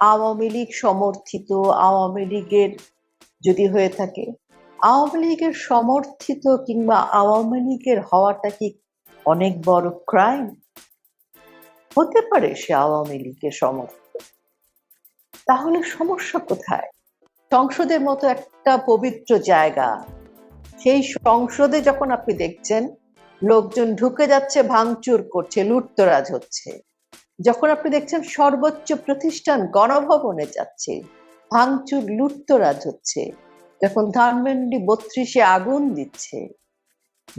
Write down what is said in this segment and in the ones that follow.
আওয়ামী লীগ সমর্থিত, আওয়ামী লীগের যদি হয়ে থাকে, আওয়ামী লীগের সমর্থিত কিংবা আওয়ামী লীগের হওয়াটা কি অনেক বড় ক্রাইম হতে পারে সে আওয়ামী লীগের সমর্থিত তাহলে সমস্যা কোথায়? সংসদের মতো একটা পবিত্র জায়গা। সেই সংসদে যখন আপনি দেখছেন, লোকজন ঢুকে যাচ্ছে, ভাঙচুর করছে, লুটতরাজ হচ্ছে। যখন আপনি দেখছেন সর্বোচ্চ প্রতিষ্ঠান গণভবনে যাচ্ছে, ভাঙচুর, লুটতরাজ হচ্ছে, যখন ধানমন্ডি বত্রিশে আগুন দিচ্ছে,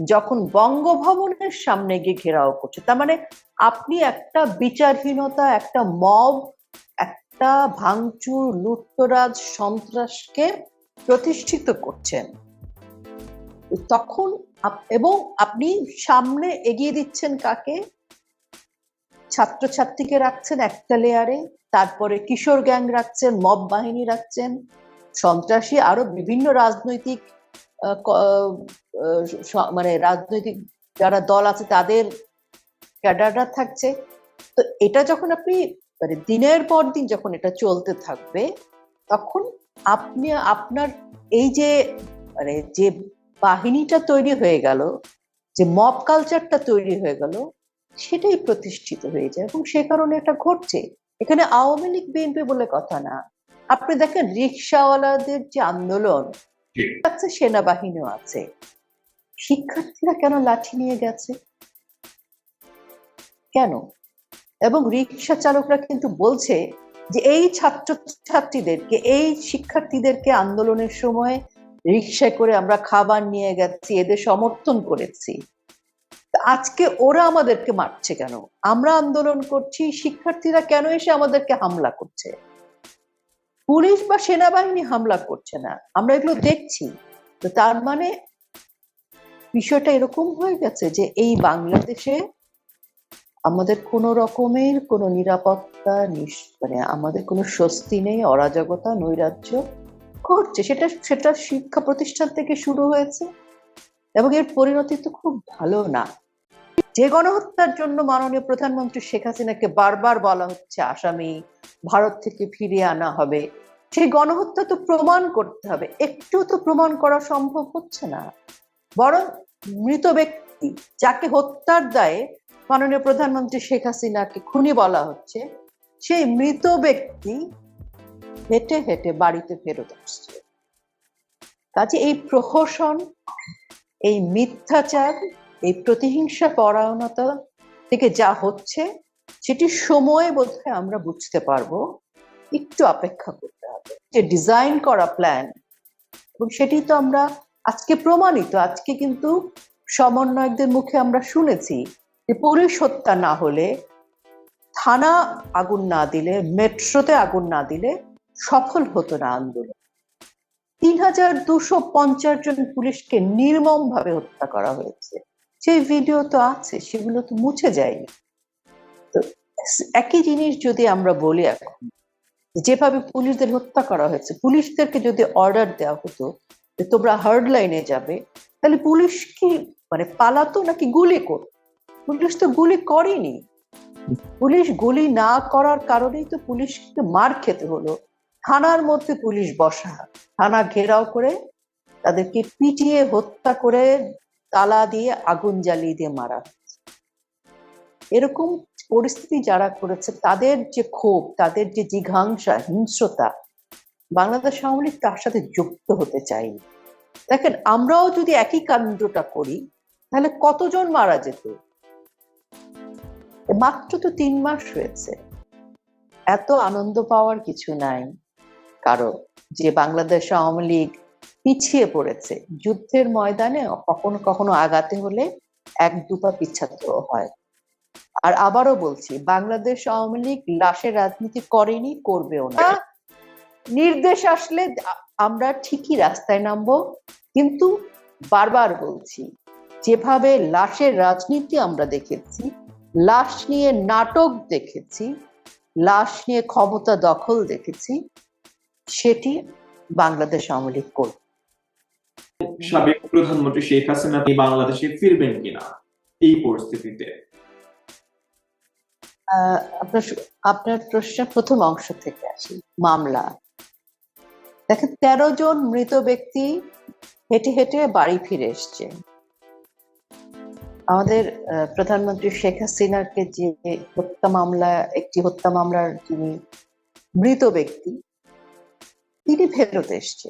যখন বঙ্গভবনের সামনে গিয়ে ঘেরাও করছে, তার মানে আপনি একটা বিচারহীনতা, একটা মব, একটা ভাঙচুর, লুটতরাজ সন্ত্রাসকে প্রতিষ্ঠিত করছেন। তখন এবং আপনি সামনে এগিয়ে দিচ্ছেন কাকে? ছাত্রছাত্রীকে রাখছেন একটা লেয়ারে তারপরে কিশোর গ্যাং রাখছেন মব বাহিনী রাখছেন, সন্ত্রাসী আরও বিভিন্ন রাজনৈতিক মানে রাজনৈতিক যারা দল আছে তাদের ক্যাডাররা থাকছে। তো এটা যখন আপনি মানে দিনের পর দিন যখন এটা চলতে থাকবে, তখন আপনি, আপনার এই যে মানে যে বাহিনীটা তৈরি হয়ে গেল, যে মব কালচারটা তৈরি হয়ে গেল সেটাই প্রতিষ্ঠিত হয়ে যায় এবং সে কারণে এটা ঘটছে। এখানে আওয়ামী লীগ বিএনপি বলে কথা না। আপনি দেখেন রিক্সাওয়ালাদের যে আন্দোলন। আছে সেনাবাহিনীও আছে। শিক্ষার্থীরা কেন লাঠি নিয়ে গেছে? কেন? এবং রিক্সা চালকরা কিন্তু বলছে যে এই ছাত্র ছাত্রীদেরকে এই শিক্ষার্থীদেরকে আন্দোলনের সময় রিক্সায় করে আমরা খাবার নিয়ে গেছি এদের সমর্থন করেছি। আজকে ওরা আমাদেরকে মারছে কেন? আমরা আন্দোলন করছি, শিক্ষার্থীরা কেন এসে আমাদেরকে হামলা করছে? পুলিশ বা সেনাবাহিনী হামলা করছে না, আমরা এগুলো দেখছি। তো তার মানে বিষয়টা এরকম হয়ে গেছে যে এই বাংলাদেশে আমাদের কোনো রকমের কোনো নিরাপত্তা মানে আমাদের কোনো স্বস্তি নেই, অরাজকতা, নৈরাজ্য ঘটছে। সেটা সেটা শিক্ষা প্রতিষ্ঠান থেকে শুরু হয়েছে এবং এর পরিণতি তো খুব ভালো না। যে গণহত্যার জন্য মাননীয় প্রধানমন্ত্রী শেখ হাসিনাকে বারবার বলা হচ্ছে আসামি ভারত থেকে ফিরিয়ে আনা হবে। সেই গণহত্যা তো প্রমাণ করতে হবে। একটু তো প্রমাণ করা সম্ভব হচ্ছে না। বরং মৃত ব্যক্তি যাকে হত্যার দায়ে মাননীয় প্রধানমন্ত্রী শেখ হাসিনাকে খুনি বলা হচ্ছে, সেই মৃত ব্যক্তি হেঁটে হেঁটে বাড়িতে ফেরত আসছে। কাজে এই প্রহসন, এই মিথ্যাচার এই প্রতিহিংসা পরায়ণতা থেকে যা হচ্ছে, সেটি সময়ে বোধহয় আমরা বুঝতে পারব। একটু অপেক্ষা করতে হবে। যে ডিজাইন করা প্ল্যান এবং সেটি তো আমরা আজকে প্রমাণিত, আজকে কিন্তু সমন্বয়কদের মুখে আমরা শুনেছি যে পুলিশ হত্যা না হলে, থানা আগুন না দিলে, মেট্রোতে আগুন না দিলে সফল হতো না আন্দোলন। তিন হাজার দুশো পঞ্চাশ জন পুলিশকে নির্মম ভাবে হত্যা করা হয়েছে। সেই ভিডিও তো আছে, সেগুলো তো মুছে যায়নি। তো একই জিনিস যদি আমরা বলি এখন, যেভাবে পুলিশদের হত্যা করা হয়েছে, পুলিশদেরকে যদি অর্ডার দেওয়া হতো যে তোমরা হার্ড লাইনে যাবে, তাহলে পুলিশ কি মানে পালাতো নাকি গুলি করতো? পুলিশ তো গুলি করেনি। পুলিশ গুলি না করার কারণেই তো পুলিশকে মার খেতে হলো। থানার মধ্যে পুলিশ বসা, থানা ঘেরাও করে তাদেরকে পিটিয়ে হত্যা করে তালা দিয়ে আগুন জ্বালিয়ে দিয়ে মারা। এরকম পরিস্থিতি যারা করেছে, তাদের যে ক্ষোভ, তাদের যে জিঘাংসা, হিংস্রতা, বাংলাদেশ আওয়ামী লীগ তার সাথে যুক্ত হতে চাই দেখেন, আমরাও যদি একই কাণ্ডটা করি, তাহলে কতজন মারা যেত? মাত্র তো তিন মাস হয়েছে। এত আনন্দ পাওয়ার কিছু নাই। কারও যে বাংলাদেশ আওয়ামী লীগ পিছিয়ে পড়েছে। যুদ্ধের ময়দানে কখনো কখনো আগাতে হলে এক দুপা পিছাতেও হয়। আর আবারও বলছি বাংলাদেশ আওয়ামী লীগ লাশের রাজনীতি করেনি করবেও না। নির্দেশ আসলে আমরা ঠিকই রাস্তায় নামবো কিন্তু বারবার বলছি যেভাবে লাশের রাজনীতি আমরা দেখেছি লাশ নিয়ে নাটক দেখেছি লাশ নিয়ে ক্ষমতা দখল দেখেছি সেটি বাংলাদেশ আওয়ামী লীগ করবে। সাবেক প্রধানমন্ত্রী শেখ হাসিনা বাংলাদেশে ফিরবেন কিনা এই পরিস্থিতিতে? আপনার আপনার প্রশ্নের প্রথম অংশ থেকে আসি মামলা। দেখেন তেরো জন মৃত ব্যক্তি হেঁটে হেঁটে বাড়ি ফিরে এসছে। আমাদের প্রধানমন্ত্রী শেখ হাসিনাকে যে হত্যা মামলা একটি হত্যা মামলার যিনি মৃত ব্যক্তি তিনি ফেরত এসছে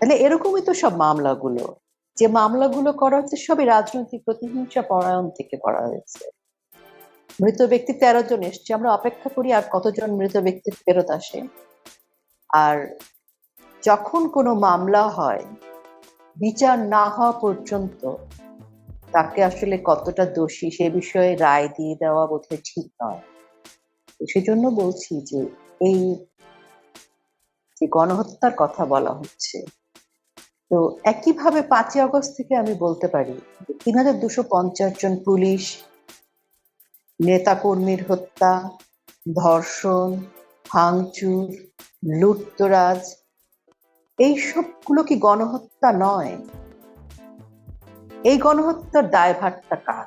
তাহলে এরকমই তো সব মামলাগুলো। যে মামলাগুলো করা হচ্ছে সবই রাজনৈতিক প্রতিহিংসা পরায়ণ থেকে করা হয়েছে। মৃত ব্যক্তি তেরো জন এসছে, আমরা অপেক্ষা করি আর কতজন মৃত ব্যক্তি ফেরত আসে। আর যখন কোনো মামলা হয়, বিচার না হওয়া পর্যন্ত তাকে আসলে কতটা দোষী সে বিষয়ে রায় দিয়ে দেওয়া বোধহয় ঠিক নয়। সেজন্য বলছি যে এই যে গণহত্যার কথা বলা হচ্ছে। তো একইভাবে পাঁচই আগস্ট থেকে আমি বলতে পারি তিন হাজার দুশো পঞ্চাশ জন পুলিশ, নেতাকর্মীর হত্যা, ধর্ষণ, ভাঙচুর, লুটতরাজ, এই সবগুলো কি গণহত্যা নয়? এই গণহত্যার দায়ভারটা কার?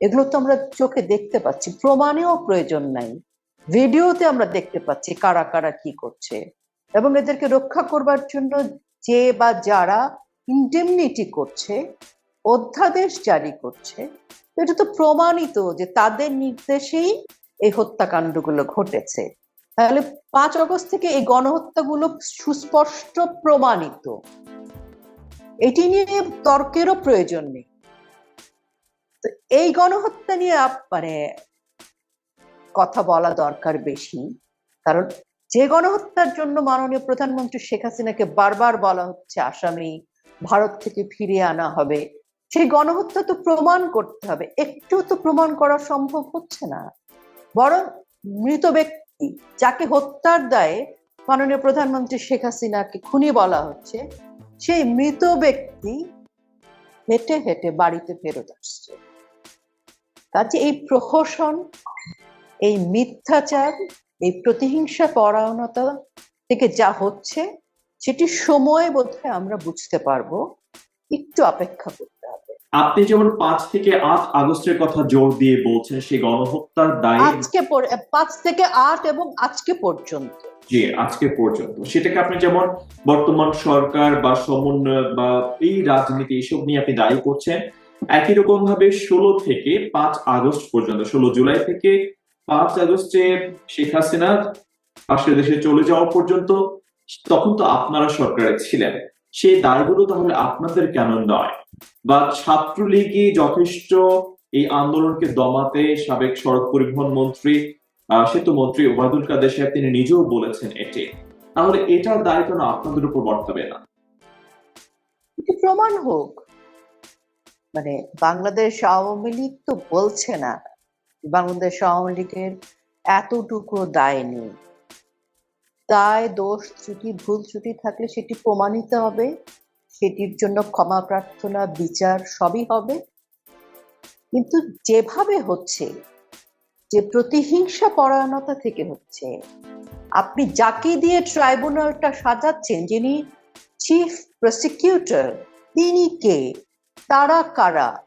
এগুলো তো আমরা চোখে দেখতে পাচ্ছি, প্রমাণেও প্রয়োজন নাই। ভিডিওতে আমরা দেখতে পাচ্ছি কারা কারা কি করছে। এবং এদেরকে রক্ষা করবার জন্য যে বা যারা ইন্ডেমনিটি করছে, অধ্যাদেশ জারি করছে, এটা তো প্রমাণিত যে তাদের নির্দেশেই এই হত্যাকাণ্ডগুলো ঘটেছে। তাহলে পাঁচ অগস্ট থেকে এই গণহত্যাগুলো সুস্পষ্ট প্রমাণিত। এটি নিয়ে তর্কেরও প্রয়োজন নেই। তো এই গণহত্যা নিয়ে মানে কথা বলা দরকার বেশি, কারণ যে গণহত্যার জন্য মাননীয় প্রধানমন্ত্রী শেখ হাসিনাকে বারবার বলা হচ্ছে, আসামি ভারত থেকে ফিরিয়ে আনা হবে। সেই গণহত্যা তো প্রমাণ করতে হবে। একটু তো প্রমাণ করা সম্ভব হচ্ছে না। বরং মৃত ব্যক্তি যাকে হত্যার দায়ে মাননীয় প্রধানমন্ত্রী শেখ হাসিনাকে খুনি বলা হচ্ছে, সেই মৃত ব্যক্তি হেঁটে হেঁটে বাড়িতে ফেরত আসছে। কাজে এই প্রহসন, এই মিথ্যাচার এই প্রতিহিংসা পরায়ণতা থেকে যা হচ্ছে সেটি সময় বোধহয় আমরা বুঝতে পারব। একটু অপেক্ষা করতে হবে। আপনি যেমন পাঁচ থেকে আট আগস্টের কথা জোর দিয়ে বলছেন সেই গণহত্যার দায় আজকে পাঁচ থেকে আট এবং আজকে পর্যন্ত। যে আজকে পর্যন্ত। সেটাকে আপনি যেমন বর্তমান সরকার বা সমন্বয় বা এই রাজনীতি এসব নিয়ে আপনি দায়ী করছেন একই রকম ভাবে ষোলো থেকে পাঁচ আগস্ট পর্যন্ত ষোলো জুলাই থেকে পাঁচ আগস্টে শেখ হাসিনা পাশের দেশে চলে যাওয়া পর্যন্ত তখন তো আপনারা সরকারে ছিলেন। সেই দায়গুলো তাহলে আপনাদের কেন নয়? বা ছাত্রলীগই যথেষ্ট এই আন্দোলনকে দমাতে সাবেক সড়ক পরিবহন মন্ত্রী সেতু মন্ত্রী ওবায়দুল কাদের সাহেব তিনি নিজেও বলেছেন এটি। তাহলে এটার দায় কেন আপনাদের উপর বর্তাবে না? প্রমাণ হোক। মানে বাংলাদেশ আওয়ামী লীগ তো বলছে না। বাংলাদেশ আওয়ামী লীগের এতটুকু দায় নেই। দায় দোষ ত্রুটি, ভুল ত্রুটি থাকলে সেটি প্রমাণিত হবে। সেটির জন্য ক্ষমা প্রার্থনা, বিচার সবই হবে। কিন্তু যেভাবে হচ্ছে, যে প্রতিহিংসা পরায়ণতা থেকে হচ্ছে, আপনি যাকে দিয়ে ট্রাইব্যুনালটা সাজাচ্ছেন, যিনি চিফ প্রসিকিউটর, তিনি কে? তারা কারা?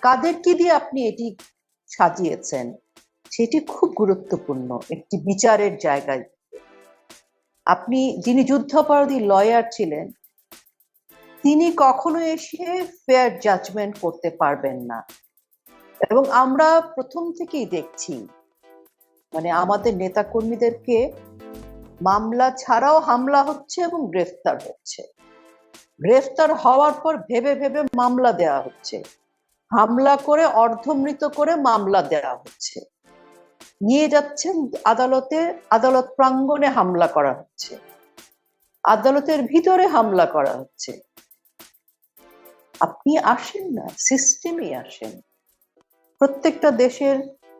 কাদেরকে দিয়ে আপনি এটি সাজিয়েছেন। সেটি খুব গুরুত্বপূর্ণ একটি বিচারের জায়গায়। আপনি যিনি যুদ্ধাপরাধী লয়ার ছিলেন, তিনি কখনো এসে ফেয়ার জাজমেন্ট করতে পারবেন না। এবং আমরা প্রথম থেকেই দেখছি মানে আমাদের নেতাকর্মীদেরকে মামলা ছাড়াও হামলা হচ্ছে এবং গ্রেফতার হচ্ছে। গ্রেফতার হওয়ার পর ভেবে ভেবে মামলা দেওয়া হচ্ছে। হামলা করে, অর্ধমৃত করে মামলা দেওয়া হচ্ছে। নিয়ে যাচ্ছেন আদালতে, আদালত প্রাঙ্গণে হামলা করা হচ্ছে। আদালতের ভিতরে হামলা করা হচ্ছে। আপনি আসেন না সিস্টেমে আসেন প্রত্যেকটা দেশের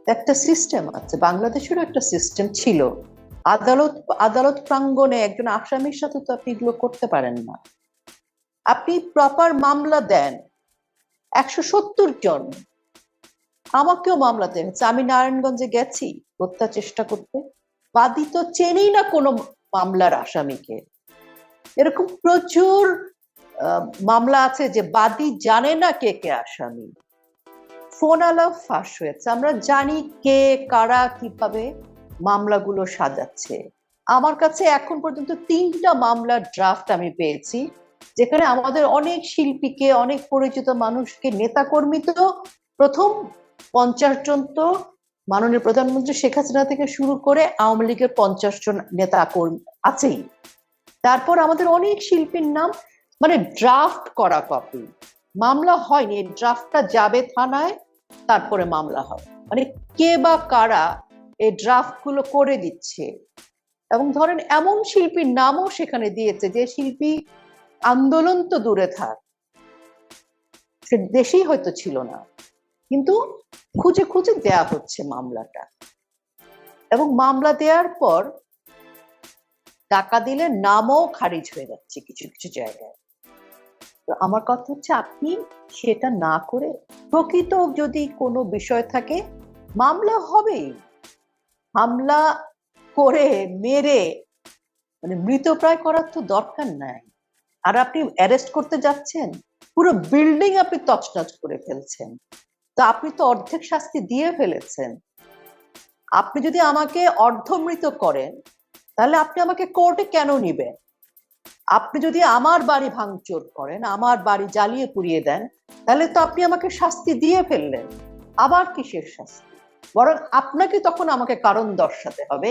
একটা সিস্টেম আছে, বাংলাদেশেরও একটা সিস্টেম ছিল। আদালত আদালত প্রাঙ্গণে একজন আসামির সাথে তো আপনি এগুলো করতে পারেন না। আপনি প্রপার মামলা দেন। একশো সত্তর জন। আমাকেও মামলা দেওয়া হচ্ছে আমি নারায়ণগঞ্জে গেছি, হত্যা চেষ্টা করতে। বাদী তো চেনেই না কোনো মামলার আসামিকে। এরকম প্রচুর মামলা আছে যে বাদী জানে না কে কে আসামি। ফোন আলাপ ফাঁস হয়েছে। আমরা জানি কে, কারা কীভাবে মামলাগুলো সাজাচ্ছে। আমার কাছে এখন পর্যন্ত তিনটা মামলার ড্রাফট আমি পেয়েছি। যেখানে আমাদের অনেক শিল্পীকে, অনেক পরিচিত মানুষকে নেতাকর্মী তো প্রথম পঞ্চাশ জন তো মাননীয় প্রধানমন্ত্রী শেখ হাসিনা থেকে শুরু করে আওয়ামী লীগের পঞ্চাশ জন নেতা কর্মী আছেই। তারপর আমাদের অনেক শিল্পীর নাম মানে ড্রাফট করা কপি মামলা হয়নি ড্রাফটটা যাবে থানায়, তারপরে মামলা হয় মানে কে বা কারা এই ড্রাফটগুলো করে দিচ্ছে? এবং ধরেন এমন শিল্পীর নামও সেখানে দিয়েছে যে শিল্পী আন্দোলন তো দূরে থাক। সে দেশেই হয়তো ছিল না। কিন্তু খুঁজে খুঁজে দেয়া হচ্ছে মামলাটা। এবং মামলা দেওয়ার পর টাকা দিলে নামও খারিজ হয়ে যাচ্ছে কিছু কিছু জায়গায়। তো আমার কথা হচ্ছে, আপনি সেটা না করে প্রকৃত যদি কোনো বিষয় থাকে, মামলা হবেই হামলা করে, মেরে মানে মৃতপ্রায় করার তো দরকার নাই। আর আপনি অ্যারেস্ট করতে যাচ্ছেন, পুরো বিল্ডিং আপনি তছনছ করে ফেলছেন। তো আপনি তো অর্ধেক শাস্তি দিয়ে ফেলেছেন। আপনি যদি আমাকে অর্ধমৃত করেন, তাহলে আপনি আমাকে কোর্টে কেন নিবেন? আপনি যদি আমার বাড়ি ভাঙচুর করেন, আমার বাড়ি জ্বালিয়ে পুড়িয়ে দেন, তাহলে তো আপনি আমাকে শাস্তি দিয়ে ফেললেন। আবার কিসের শাস্তি? বরং আপনাকে তখন আমাকে কারণ দর্শাতে হবে।